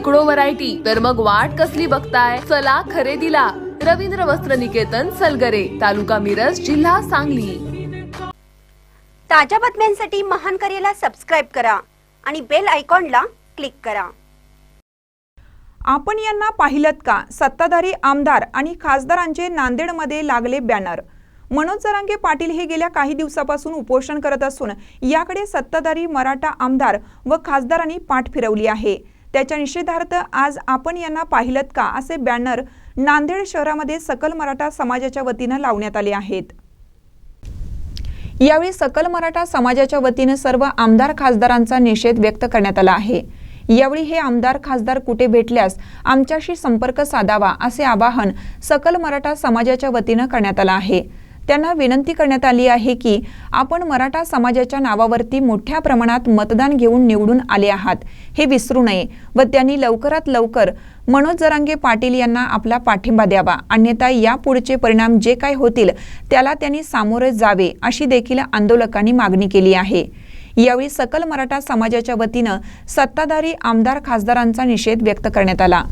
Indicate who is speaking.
Speaker 1: शेकडो व्हरायटी तर मग वाट कसली बघताय? चला खरेदीला. रवींद्र वस्त्र निकेतन सलगरे तालुका मिरज जिल्हा सांगली.
Speaker 2: ताज्या बातम्यांसाठी महान करेला सबस्क्राईब करा आणि बेल आयकॉनला क्लिक करा.
Speaker 3: आपण यांना पाहिलत का? सत्ताधारी आमदार आणि खासदारांचे नांदेडमध्ये लागले बॅनर मनोज जरांगे पाटील हे गेल्या काही दिवसापासून उपोषण करत असून याकडे सत्ताधारी मराठा आमदार व खासदारांनी पाठ फिरवली आहे. त्याच्या निषेधार्थ आज आपण यांना पाहिलत का असे बॅनर नांदेड शहरामध्ये सकल मराठा समाजाच्या वतीनं लावण्यात आले आहेत. यावेळी सकल मराठा समाजाच्या वतीनं सर्व आमदार खासदारांचा निषेध व्यक्त करण्यात आला आहे. यावेळी हे आमदार खासदार कुठे भेटल्यास आमच्याशी संपर्क साधावा असे आवाहन सकल मराठा समाजाच्या वतीनं करण्यात आलं आहे. त्यांना विनंती करण्यात आली आहे की आपण मराठा समाजाच्या नावावरती मोठ्या प्रमाणात मतदान घेऊन निवडून आले आहात. हे विसरू नये व त्यांनी लवकरात लवकर मनोज जरांगे पाटील यांना आपला पाठिंबा द्यावा. अन्यथा यापुढचे परिणाम जे काय होतील त्याला त्यांनी सामोरे जावे अशी देखील आंदोलकांनी मागणी केली आहे. यावेळी सकल मराठा समाजाच्या वतीनं सत्ताधारी आमदार खासदारांचा निषेध व्यक्त करण्यात आला.